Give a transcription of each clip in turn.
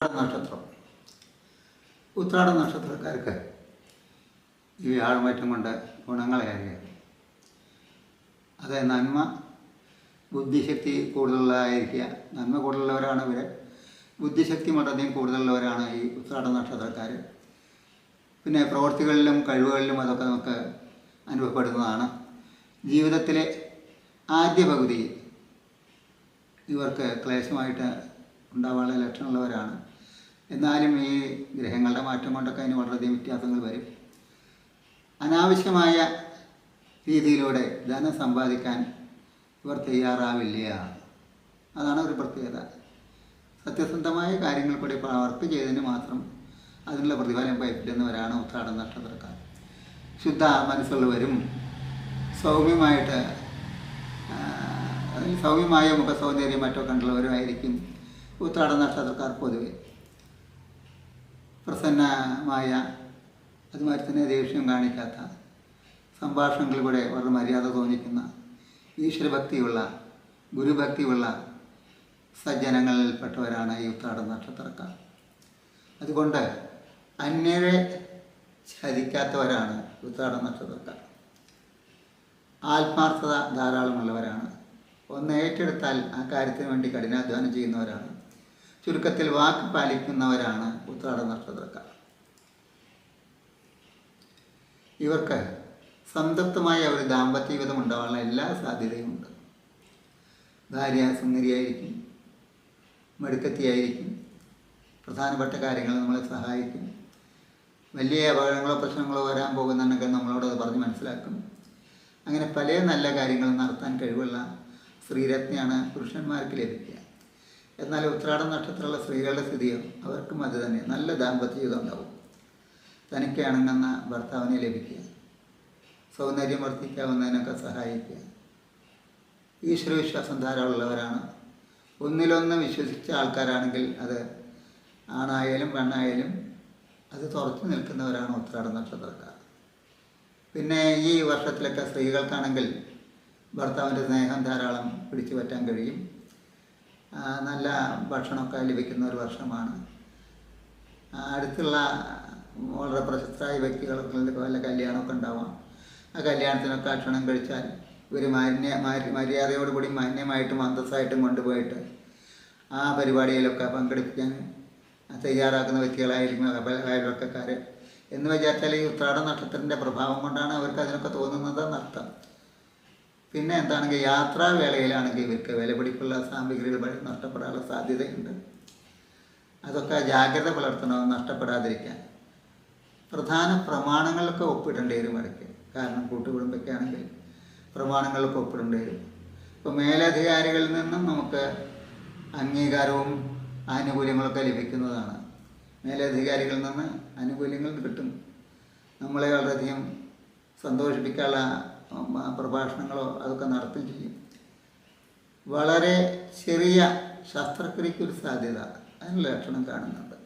നക്ഷത്രം. ഉത്രാട നക്ഷത്രക്കാർക്ക് ഈ വ്യാഴമേറ്റം കൊണ്ട് ഗുണങ്ങളേറിയ അത് നന്മ ബുദ്ധിശക്തി കൂടുതലുള്ളതായിരിക്കുക നന്മ കൂടുതലുള്ളവരാണ് ഇവർ ബുദ്ധിശക്തി വളരെയധികം കൂടുതലുള്ളവരാണ് ഈ ഉത്രാട നക്ഷത്രക്കാർ പിന്നെ പ്രവൃത്തികളിലും കഴിവുകളിലും അതൊക്കെ നമുക്ക് അനുഭവപ്പെടുന്നതാണ്. ജീവിതത്തിലെ ആദ്യ പകുതി ഇവർക്ക് ക്ലേശമായിട്ട് ഉണ്ടാവാനുള്ള ലക്ഷണമുള്ളവരാണ്. എന്നാലും ഈ ഗ്രഹങ്ങളുടെ മാറ്റം കൊണ്ടൊക്കെ അതിന് വളരെയധികം വ്യത്യാസങ്ങൾ വരും. അനാവശ്യമായ രീതിയിലൂടെ ധനം സമ്പാദിക്കാൻ ഇവർ തയ്യാറാവില്ല. അതാണ് ഒരു പ്രത്യേകത. സത്യസന്ധമായ കാര്യങ്ങൾ കൂടി പ്രവർത്തി ചെയ്തതിന് മാത്രം അതിനുള്ള പ്രതിഫലം പയറ്റുന്നവരാണ് ഉത്രാടം നക്ഷത്രക്കാർ ശുദ്ധ മനസ്സുള്ളവരും സൗമ്യമായിട്ട് സൗമ്യമായ മുഖ സൗന്ദര്യം മറ്റൊക്കെ ഉള്ളവരുമായിരിക്കും ഉത്രാട നക്ഷത്രക്കാർ പൊതുവെ. പ്രസന്നമായ അതുമാതിരി തന്നെ ദേഷ്യം കാണിക്കാത്ത സംഭാഷണങ്ങളിലൂടെ വളരെ മര്യാദ തോന്നിക്കുന്ന ഈശ്വരഭക്തിയുള്ള ഗുരുഭക്തിയുള്ള സജ്ജനങ്ങളിൽപ്പെട്ടവരാണ് ഈ ഉത്രാട നക്ഷത്രക്കാർ. അതുകൊണ്ട് അന്യരെ ചതിക്കാത്തവരാണ് ഉത്താട നക്ഷത്രക്കാർ. ആത്മാർത്ഥത ധാരാളമുള്ളവരാണ്. ഒന്ന് ഏറ്റെടുത്താൽ ആ കാര്യത്തിന് വേണ്ടി കഠിനാധ്വാനം ചെയ്യുന്നവരാണ്. ചുരുക്കത്തിൽ വാക്ക് പാലിക്കുന്നവരാണ് ഉത്രാട നക്ഷത്രക്കാർ. ഇവർക്ക് സംതൃപ്തമായ ഒരു ദാമ്പത്യ ജീവിതം ഉണ്ടാവാനുള്ള എല്ലാ സാധ്യതയും ഉണ്ട് ഭാര്യ സുന്ദരിയായിരിക്കും മെടുക്കത്തിയായിരിക്കും പ്രധാനപ്പെട്ട കാര്യങ്ങൾ നമ്മളെ സഹായിക്കും വലിയ അപകടങ്ങളോ പ്രശ്നങ്ങളോ വരാൻ പോകുന്നുണ്ടെങ്കിൽ നമ്മളോട് അത് പറഞ്ഞ് മനസ്സിലാക്കും. അങ്ങനെ പല നല്ല കാര്യങ്ങളും നടത്താൻ കഴിവുള്ള ശ്രീരത്നയാണ് പുരുഷന്മാർക്ക് ലഭിക്കുക. എന്നാൽ ഉത്രാടം നക്ഷത്രമുള്ള സ്ത്രീകളുടെ സ്ഥിതിയോ അവർക്കും അത് തന്നെ. നല്ല ദാമ്പത്യ ജീവിതം ഉണ്ടാവും. തനിക്ക് ഇണങ്ങുന്ന ഭർത്താവിനെ ലഭിക്കുക. സൗന്ദര്യം വർദ്ധിക്കാവുന്നതിനൊക്കെ സഹായിക്കുക. ഈശ്വരവിശ്വാസം ധാരാളമുള്ളവരാണ്. ഒന്നിലൊന്ന് വിശ്വസിച്ച ആൾക്കാരാണെങ്കിൽ അത് ആണായാലും പെണ്ണായാലും അത് തുറച്ചു നിൽക്കുന്നവരാണ് ഉത്രാടം നക്ഷത്രക്കാർ. പിന്നെ ഈ വർഷത്തിലൊക്കെ സ്ത്രീകൾക്കാണെങ്കിൽ ഭർത്താവിന്റെ സ്നേഹം ധാരാളം പിടിച്ചു പറ്റാൻ കഴിയും. നല്ല ഭക്ഷണമൊക്കെ ലഭിക്കുന്ന ഒരു വർഷമാണ്. അടുത്തുള്ള വളരെ പ്രശസ്തരായ വ്യക്തികൾക്ക് വല്ല കല്യാണമൊക്കെ ഉണ്ടാവാം. ആ കല്യാണത്തിനൊക്കെ ഭക്ഷണം കഴിച്ചാൽ ഇവർ മാന്യ മാര്യ- മര്യാദയോടുകൂടി മാന്യമായിട്ടും അന്തസ്സായിട്ടും കൊണ്ടുപോയിട്ട് ആ പരിപാടിയിലൊക്കെ പങ്കെടുപ്പിക്കാൻ തയ്യാറാക്കുന്ന വ്യക്തികളായിരിക്കും അയൽ- അയൽവക്കക്കാർ എന്ന് വിചാരിച്ചാൽ ഈ ഉത്രാട നക്ഷത്രത്തിന്റെ പ്രഭാവം കൊണ്ടാണ് അവർക്ക് അതിനൊക്കെ തോന്നുന്നത് എന്നർത്ഥം പിന്നെ എന്താണെങ്കിൽ യാത്രാവേളയിലാണെങ്കിൽ ഇവർക്ക് വിലപിടിപ്പുള്ള സാമഗ്രികൾ വഴി നഷ്ടപ്പെടാനുള്ള സാധ്യതയുണ്ട്. അതൊക്കെ ജാഗ്രത പുലർത്തണം നഷ്ടപ്പെടാതിരിക്കാൻ. പ്രധാന പ്രമാണങ്ങളൊക്കെ ഒപ്പിടേണ്ടി വരും ഇടയ്ക്ക്. കാരണം കൂട്ടുകുടുംബൊക്കെ ആണെങ്കിൽ പ്രമാണങ്ങളൊക്കെ ഒപ്പിടേണ്ടി വരും. ഇപ്പോൾ മേലധികാരികളിൽ നിന്നും നമുക്ക് അംഗീകാരവും ആനുകൂല്യങ്ങളൊക്കെ ലഭിക്കുന്നതാണ്. മേലധികാരികളിൽ നിന്ന് ആനുകൂല്യങ്ങൾ കിട്ടും. നമ്മളെ വളരെയധികം സന്തോഷിപ്പിക്കാനുള്ള പ്രഭാഷണങ്ങളോ അതൊക്കെ നടത്തുകയും ചെയ്യും. വളരെ ചെറിയ ശസ്ത്രക്രിയക്കൊരു സാധ്യത അതിന് ലക്ഷണം കാണുന്നുണ്ട്.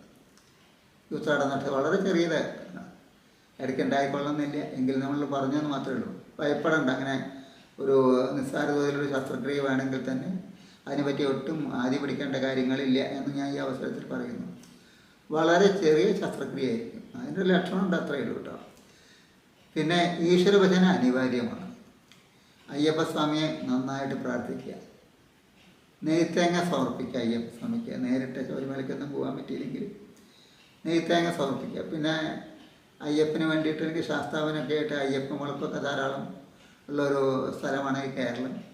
ഉത്രാട നക്ഷത്രം വളരെ ചെറിയത്. ഇടയ്ക്ക് ഉണ്ടായിക്കൊള്ളണമെന്നില്ല എങ്കിൽ നമ്മൾ പറഞ്ഞെന്ന് മാത്രമേ ഉള്ളൂ. ഭയപ്പെടേണ്ട. അങ്ങനെ ഒരു നിസ്സാര തോതിലൊരു ശസ്ത്രക്രിയ വേണമെങ്കിൽ തന്നെ അതിനെപ്പറ്റി ഒട്ടും ആദ്യം പിടിക്കേണ്ട കാര്യങ്ങളില്ല എന്ന് ഞാൻ ഈ അവസരത്തിൽ പറയുന്നു. വളരെ ചെറിയ ശസ്ത്രക്രിയ ആയിരിക്കും അതിന്റെ ലക്ഷണം ഉണ്ട് അത്രയേ ഉള്ളൂ കേട്ടോ. പിന്നെ ഈശ്വരഭജന അനിവാര്യമാണ്. അയ്യപ്പസ്വാമിയെ നന്നായിട്ട് പ്രാർത്ഥിക്കുക. നെയ്ത്തേങ്ങ സമർപ്പിക്കുക അയ്യപ്പസ്വാമിക്ക്. നേരിട്ട് ശബരിമലയ്ക്കൊന്നും പോകാൻ പറ്റിയില്ലെങ്കിൽ നെയ്ത്തേങ്ങ സമർപ്പിക്കുക. പിന്നെ അയ്യപ്പന് വേണ്ടിയിട്ട് എനിക്ക് ശാസ്താവിനൊക്കെ ആയിട്ട് അയ്യപ്പൻ മുളപ്പൊക്കെ ധാരാളം ഉള്ളൊരു സ്ഥലമാണ് ഈ കേരളം.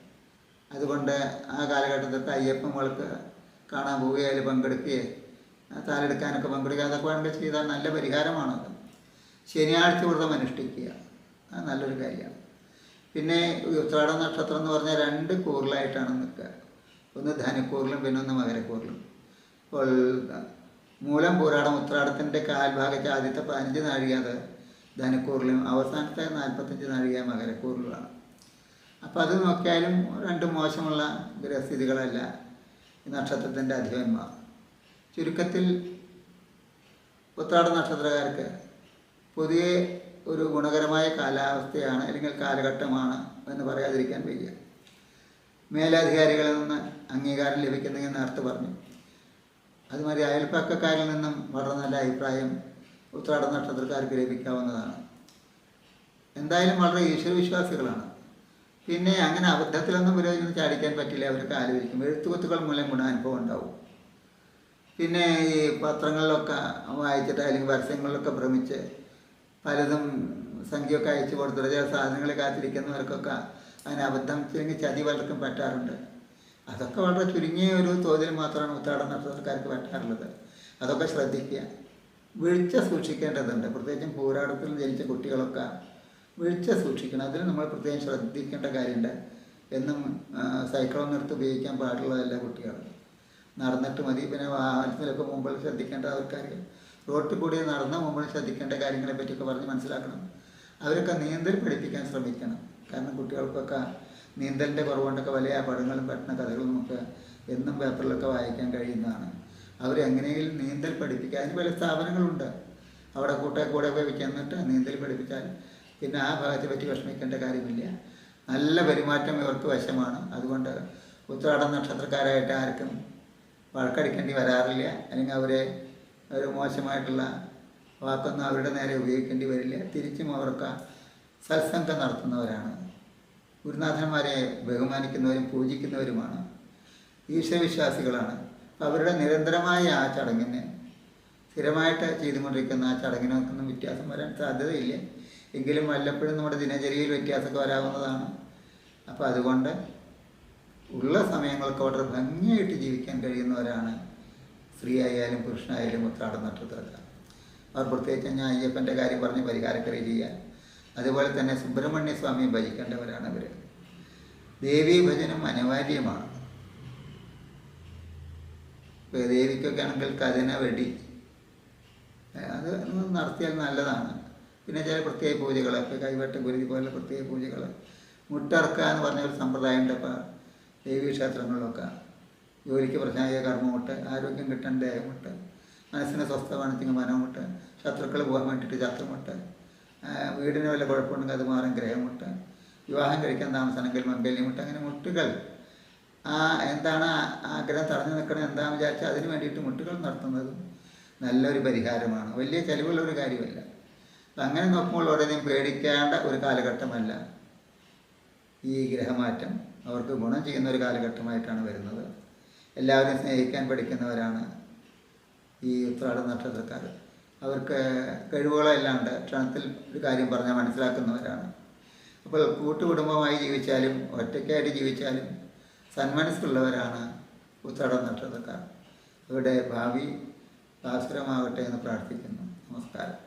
അതുകൊണ്ട് ആ കാലഘട്ടത്തിൽ അയ്യപ്പൻ മുളക്ക് കാണാൻ പോവുകയോ അതിൽ പങ്കെടുക്കുകയോ താലെടുക്കാനൊക്കെ പങ്കെടുക്കുക. അതൊക്കെ വേണമെങ്കിൽ ചെയ്താൽ നല്ല പരിഹാരമാണത്. ശനിയാഴ്ച വ്രതം അനുഷ്ഠിക്കുക അത് നല്ലൊരു കാര്യമാണ്. പിന്നെ ഉത്രാട നക്ഷത്രം എന്ന് പറഞ്ഞാൽ രണ്ട് കൂറിലായിട്ടാണ് നിൽക്കുക. ഒന്ന് ധനുക്കൂറിലും പിന്നെ ഒന്ന് മകരക്കൂറിലും. അപ്പോൾ മൂലം പൂരാടം ഉത്രാടത്തിന്റെ കാൽഭാഗത്ത് ആദ്യത്തെ പതിനഞ്ച് നാഴിക അത് ധനുക്കൂറിലും അവസാനത്തെ നാൽപ്പത്തഞ്ച് നാഴിക മകരക്കൂറിലുമാണ്. അപ്പോൾ അത് നോക്കിയാലും രണ്ട് മോശമുള്ള ഗ്രഹസ്ഥിതികളല്ല ഈ നക്ഷത്രത്തിന്റെ അധിപന്മാർ ചുരുക്കത്തിൽ ഉത്രാട നക്ഷത്രക്കാർക്ക് പുതിയ ഒരു ഗുണകരമായ കാലാവസ്ഥയാണ് അല്ലെങ്കിൽ കാലഘട്ടമാണ് എന്ന് പറയാതിരിക്കാൻ വയ്യ. മേലധികാരികളിൽ നിന്ന് അംഗീകാരം ലഭിക്കുന്നെങ്കിൽ നേരത്തെ പറഞ്ഞു. അതുമാതിരി അയൽപ്പക്കക്കാരിൽ നിന്നും വളരെ നല്ല അഭിപ്രായം ഉത്രാട നക്ഷത്രക്കാർക്ക് ലഭിക്കാവുന്നതാണ്. എന്തായാലും വളരെ ഈശ്വരവിശ്വാസികളാണ്. പിന്നെ അങ്ങനെ അബദ്ധത്തിലൊന്നും വിരോചനം ചാടിക്കാൻ പറ്റില്ല. അവർക്ക് ആലോചിക്കും എഴുത്തുകൊത്തുകൾ മൂലം ഗുണാനുഭവം ഉണ്ടാവും. പിന്നെ ഈ പത്രങ്ങളിലൊക്കെ വായിച്ചിട്ട് അല്ലെങ്കിൽ പരസ്യങ്ങളിലൊക്കെ ഭ്രമിച്ച് പലതും സംഖ്യയൊക്കെ അയച്ചു കൊടുത്തിട്ട് ചില സാധനങ്ങൾ കാത്തിരിക്കുന്നവർക്കൊക്കെ അതിന് അബദ്ധം ചുരുങ്ങി ചതി പലർക്കും പറ്റാറുണ്ട്. അതൊക്കെ വളരെ ചുരുങ്ങിയ ഒരു തോതിൽ മാത്രമാണ് ഉത്താടം നക്ഷത്രക്കാർക്ക് പറ്റാറുള്ളത്. അതൊക്കെ ശ്രദ്ധിക്കുക. വീഴ്ച സൂക്ഷിക്കേണ്ടതുണ്ട്. പ്രത്യേകിച്ചും പോരാടത്തിൽ ജനിച്ച കുട്ടികളൊക്കെ വീഴ്ച സൂക്ഷിക്കണം. അതിൽ നമ്മൾ പ്രത്യേകം ശ്രദ്ധിക്കേണ്ട കാര്യമുണ്ട്. എന്നും സൈക്കിളോ നിർത്തി ഉപയോഗിക്കാൻ പാടുള്ളതല്ല കുട്ടികൾ നടന്നിട്ട് മതി. പിന്നെ വാഹനത്തിലൊക്കെ മുമ്പിൽ ശ്രദ്ധിക്കേണ്ട അവർക്കറിയാം റോട്ടിൽ കൂടി നടന്ന മുമ്പിൽ ശ്രദ്ധിക്കേണ്ട കാര്യങ്ങളെ പറ്റിയൊക്കെ പറഞ്ഞ് മനസ്സിലാക്കണം. അവരൊക്കെ നീന്തൽ പഠിപ്പിക്കാൻ ശ്രമിക്കണം. കാരണം കുട്ടികൾക്കൊക്കെ നീന്തലിന്റെ കുറവുകൊണ്ടൊക്കെ വലിയ അപകടങ്ങളും പറ്റുന്ന കഥകളും നമുക്ക് എന്നും പേപ്പറിലൊക്കെ വായിക്കാൻ കഴിയുന്നതാണ്. അവരെങ്ങനെയെങ്കിലും നീന്തൽ പഠിപ്പിക്കുക അതിന് പല സ്ഥാപനങ്ങളുണ്ട്. അവിടെ കൂട്ടെ കൂടെ പോയി ചെന്നിട്ട് നീന്തൽ പഠിപ്പിച്ചാൽ പിന്നെ ആ ഭാഗത്തെ പറ്റി വിഷമിക്കേണ്ട കാര്യമില്ല. നല്ല പെരുമാറ്റം ഇവർക്ക് വശമാണ്. അതുകൊണ്ട് ഉത്രാട നക്ഷത്രക്കാരായിട്ട് ആർക്കും വഴക്കടിക്കേണ്ടി വരാറില്ല. അല്ലെങ്കിൽ അവരെ ഒരു മോശമായിട്ടുള്ള വാക്കൊന്നും അവരുടെ നേരെ ഉപയോഗിക്കേണ്ടി വരില്ല. തിരിച്ചും അവർക്ക് സത്സംഗം നടത്തുന്നവരാണ്. ഗുരുനാഥന്മാരെ ബഹുമാനിക്കുന്നവരും പൂജിക്കുന്നവരുമാണ്. ഈശ്വരവിശ്വാസികളാണ്. അവരുടെ നിരന്തരമായ ആ ചടങ്ങിന് സ്ഥിരമായിട്ട് ചെയ്തുകൊണ്ടിരിക്കുന്ന ആ ചടങ്ങിനൊന്നും വ്യത്യാസം വരാൻ സാധ്യതയില്ല. എങ്കിലും വല്ലപ്പോഴും നമ്മുടെ ദിനചര്യയിൽ വ്യത്യാസമൊക്കെ വരാവുന്നതാണ്. അപ്പോൾ അതുകൊണ്ട് ഉള്ള സമയങ്ങൾക്ക് വളരെ ഭംഗിയായിട്ട് ജീവിക്കാൻ കഴിയുന്നവരാണ് സ്ത്രീ ആയാലും പുരുഷനായാലും ഉത്രാട നക്ഷത്രമല്ല അവർ പ്രത്യേകിച്ച് ഞാൻ അയ്യപ്പന്റെ കാര്യം പറഞ്ഞ് പരിഹാരക്കറി ചെയ്യാൻ. അതുപോലെ തന്നെ സുബ്രഹ്മണ്യ സ്വാമിയെ ഭജിക്കേണ്ടവരാണ് അവർ ദേവീ ഭജനം അനിവാര്യമാണ്. ദേവിക്കൊക്കെ ആണെങ്കിൽ കഥന വെടി. അത് നടത്തിയാൽ നല്ലതാണ്. പിന്നെ ചില പ്രത്യേക പൂജകൾ ഇപ്പോൾ കൈവട്ട ഗുരുതി പോലെ പ്രത്യേക പൂജകൾ മുട്ടറക്കുക എന്ന് പറഞ്ഞ ഒരു സമ്പ്രദായമുണ്ട് ഇപ്പോൾ ദേവീ ക്ഷേത്രങ്ങളിലൊക്കെ ജോലിക്ക് പ്രശ്നമായ കർമ്മമുട്ട് ആരോഗ്യം കിട്ടാൻ ദേഹമുട്ട് മനസ്സിന് സ്വസ്ഥമാണെങ്കിൽ മനമുട്ട് ശത്രുക്കൾ പോകാൻ വേണ്ടിയിട്ട് ശത്രുമുട്ട് വീടിന് വല്ല കുഴപ്പമുണ്ടെങ്കിൽ അത് മാറാൻ ഗ്രഹമുട്ട് വിവാഹം കഴിക്കാൻ താമസമാണെങ്കിൽ മംഗല്യമുട്ട് അങ്ങനെ മുട്ടുകൾ. ആ എന്താണ് ആഗ്രഹം തടഞ്ഞു നിൽക്കണം എന്താണെന്ന് വിചാരിച്ചാൽ അതിന് വേണ്ടിയിട്ട് മുട്ടുകൾ നടത്തുന്നതും നല്ലൊരു പരിഹാരമാണ്. വലിയ ചിലവുള്ള ഒരു കാര്യമല്ല. അങ്ങനെ നോക്കുമ്പോൾ ഉടനെയും പേടിക്കേണ്ട ഒരു കാലഘട്ടമല്ല. ഈ ഗ്രഹമാറ്റം. അവർക്ക് ഗുണം ചെയ്യുന്ന ഒരു കാലഘട്ടമായിട്ടാണ് വരുന്നത്. എല്ലാവരും സ്നേഹിക്കാൻ പഠിക്കുന്നവരാണ് ഈ ഉത്രാട നക്ഷത്രക്കാർ. അവർക്ക് കഴിവുകളെല്ലാം ഉണ്ട്. ക്ഷണത്തിൽ ഒരു കാര്യം പറഞ്ഞാൽ മനസ്സിലാക്കുന്നവരാണ്. അപ്പോൾ കൂട്ടുകുടുംബമായി ജീവിച്ചാലും ഒറ്റയ്ക്കായിട്ട് ജീവിച്ചാലും സന്മനസ്സുള്ളവരാണ് ഉത്രാട നക്ഷത്രക്കാർ. അവരുടെ ഭാവി ഭാസ്കരമാകട്ടെ എന്ന് പ്രാർത്ഥിക്കുന്നു. നമസ്കാരം.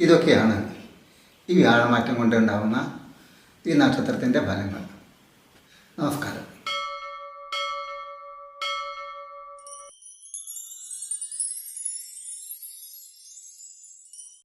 ഇതൊക്കെയാണ് ഈ വ്യാഴമാറ്റം കൊണ്ടുണ്ടാവുന്ന ഈ നക്ഷത്രത്തിന്റെ ഫലങ്ങൾ. നമസ്കാരം.